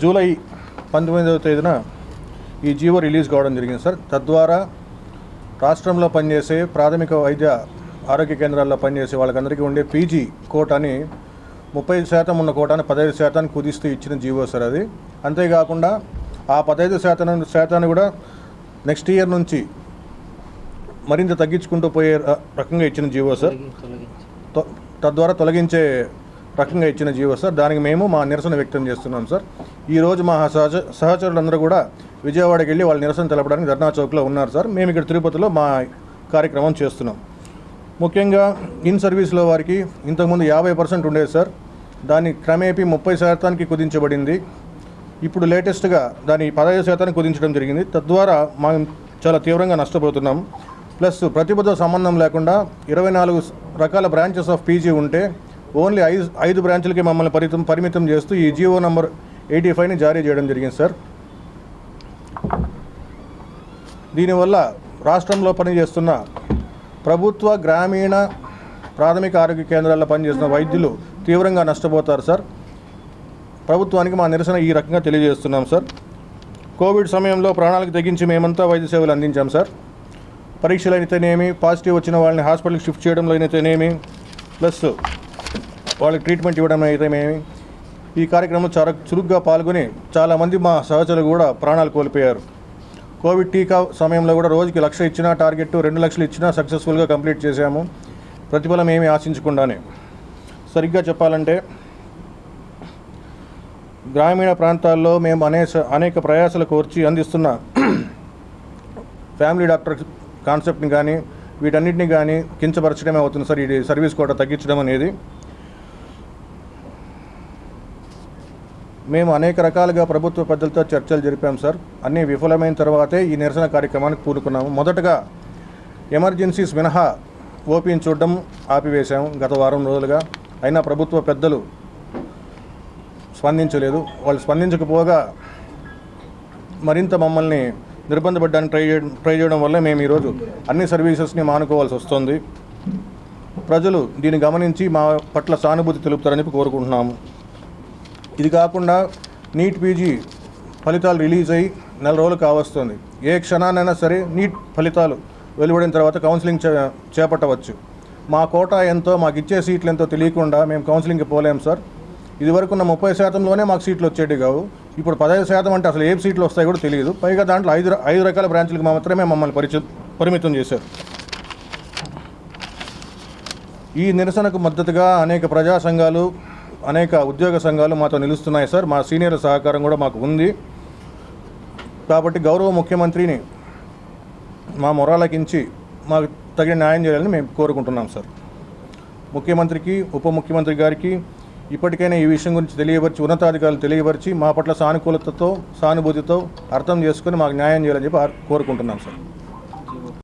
July పంతొమ్మిదవ తేదీన ఈ జీవో రిలీజ్ కావడం జరిగింది సార్. తద్వారా రాష్ట్రంలో పనిచేసే ప్రాథమిక వైద్య ఆరోగ్య కేంద్రాల్లో పనిచేసే వాళ్ళకందరికీ ఉండే పీజీ కోటాని ముప్పై శాతం ఉన్న కోటాన్ని పదహైదు శాతాన్ని కుదిస్తూ ఇచ్చిన జీవో సార్ అది. అంతేకాకుండా ఆ పదహైదు శాతం శాతాన్ని కూడా నెక్స్ట్ ఇయర్ నుంచి మరింత తగ్గించుకుంటూ పోయే రకంగా ఇచ్చిన జీవో సార్. తద్వారా తొలగించే రకంగా ఇచ్చిన జీవో సార్. దానికి మేము మా నిరసన వ్యక్తం చేస్తున్నాం సార్. ఈరోజు మా సహచ సహచరులందరూ కూడా విజయవాడకి వెళ్ళి వాళ్ళ నిరసన తెలపడానికి ధర్నా చౌక్లో ఉన్నారు సార్. మేము ఇక్కడ తిరుపతిలో మా కార్యక్రమం చేస్తున్నాం. ముఖ్యంగా ఇన్ సర్వీస్లో వారికి ఇంతకుముందు యాభై పర్సెంట్ ఉండేది సార్. దాన్ని క్రమేపీ ముప్పై శాతానికి కుదించబడింది. ఇప్పుడు లేటెస్ట్గా దాని పదహైదు శాతానికి కుదించడం జరిగింది. తద్వారా మనం చాలా తీవ్రంగా నష్టపోతున్నాం. ప్లస్ ప్రతిభతో సంబంధం లేకుండా ఇరవై నాలుగు రకాల బ్రాంచెస్ ఆఫ్ పీజీ ఉంటే ఓన్లీ ఐదు ఐదు బ్రాంచ్లకి మమ్మల్ని పరిమితం పరిమితం చేస్తూ ఈ జియో నంబర్ ఎయిటీ ఫైవ్ని జారీ చేయడం జరిగింది సార్. దీనివల్ల రాష్ట్రంలో పనిచేస్తున్న ప్రభుత్వ గ్రామీణ ప్రాథమిక ఆరోగ్య కేంద్రాల్లో పనిచేస్తున్న వైద్యులు తీవ్రంగా నష్టపోతారు సార్. ప్రభుత్వానికి మా నిరసన ఈ రకంగా తెలియజేస్తున్నాం సార్. కోవిడ్ సమయంలో ప్రాణాలకు తెగించి మేమంతా వైద్య సేవలు అందించాం సార్. పరీక్షలు అయితేనేమి పాజిటివ్ వచ్చిన వాళ్ళని హాస్పిటల్కి షిఫ్ట్ చేయడంలో అయితేనేమి ప్లస్ వాళ్ళకి ట్రీట్మెంట్ ఇవ్వడం అయితేనేమి ఈ కార్యక్రమం చాలా చురుగ్గా పాల్గొని చాలామంది మా సహచరులు కూడా ప్రాణాలు కోల్పోయారు. కోవిడ్ టీకా సమయంలో కూడా రోజుకి లక్ష ఇచ్చినా టార్గెట్ రెండు లక్షలు ఇచ్చినా సక్సెస్ఫుల్గా కంప్లీట్ చేశాము. ప్రతిఫలం ఏమీ ఆశించకుండానే. సరిగ్గా చెప్పాలంటే గ్రామీణ ప్రాంతాల్లో మేము అనేక అనేక ప్రయాసాలు కోర్చి అందిస్తున్న ఫ్యామిలీ డాక్టర్ కాన్సెప్ట్ని కానీ వీటన్నిటిని కానీ కించపరచడమే అవుతుంది సార్. ఇది సర్వీస్ కోట తగ్గించడం అనేది. మేము అనేక రకాలుగా ప్రభుత్వ పెద్దలతో చర్చలు జరిపాం సార్. అన్నీ విఫలమైన తర్వాతే ఈ నిరసన కార్యక్రమానికి పూనుకున్నాము. మొదటగా ఎమర్జెన్సీస్ మినహా ఓపీని చూడడం ఆపివేశాము గత వారం రోజులుగా. అయినా ప్రభుత్వ పెద్దలు స్పందించలేదు. వాళ్ళు స్పందించకపోగా మరింత మమ్మల్ని నిర్బంధపడ్డానికి ట్రై చేయడం ట్రై చేయడం వల్ల మేము ఈరోజు అన్ని సర్వీసెస్ని మానుకోవాల్సి వస్తుంది. ప్రజలు దీన్ని గమనించి మా పట్ల సానుభూతి తెలుపుతారని కోరుకుంటున్నాము. ఇది కాకుండా నీట్ పీజీ ఫలితాలు రిలీజ్ అయ్యి నెల రోజులు కావస్తుంది. ఏ క్షణానైనా సరే నీట్ ఫలితాలు వెలువడిన తర్వాత కౌన్సిలింగ్ చే చేపట్టవచ్చు. మా కోటా ఎంతో మాకు ఇచ్చే సీట్లు ఎంతో తెలియకుండా మేము కౌన్సిలింగ్కి పోలేము సార్. ఇదివరకు ఉన్న ముప్పై శాతంలోనే మాకు సీట్లు వచ్చేటి కావు. ఇప్పుడు పదహైదు శాతం అంటే అసలు ఏ సీట్లు వస్తాయి కూడా తెలియదు. పైగా దాంట్లో ఐదు ఐదు రకాల బ్రాంచ్లకు మాత్రమే మమ్మల్ని పరిచి పరిమితం చేశారు. ఈ నిరసనకు మద్దతుగా అనేక ప్రజా సంఘాలు అనేక ఉద్యోగ సంఘాలు మాతో నిలుస్తున్నాయి సార్. మా సీనియర్ సహకారం కూడా మాకు ఉంది. కాబట్టి గౌరవ ముఖ్యమంత్రిని మా మొరాలకించి మాకు తగిన న్యాయం చేయాలని మేము కోరుకుంటున్నాం సార్. ముఖ్యమంత్రికి ఉప ముఖ్యమంత్రి గారికి ఇప్పటికైనా ఈ విషయం గురించి తెలియపరిచి ఉన్నతాధికారులు తెలియపరిచి మా పట్ల సానుకూలతతో సానుభూతితో అర్థం చేసుకుని మాకు న్యాయం చేయాలని చెప్పి కోరుకుంటున్నాం సార్.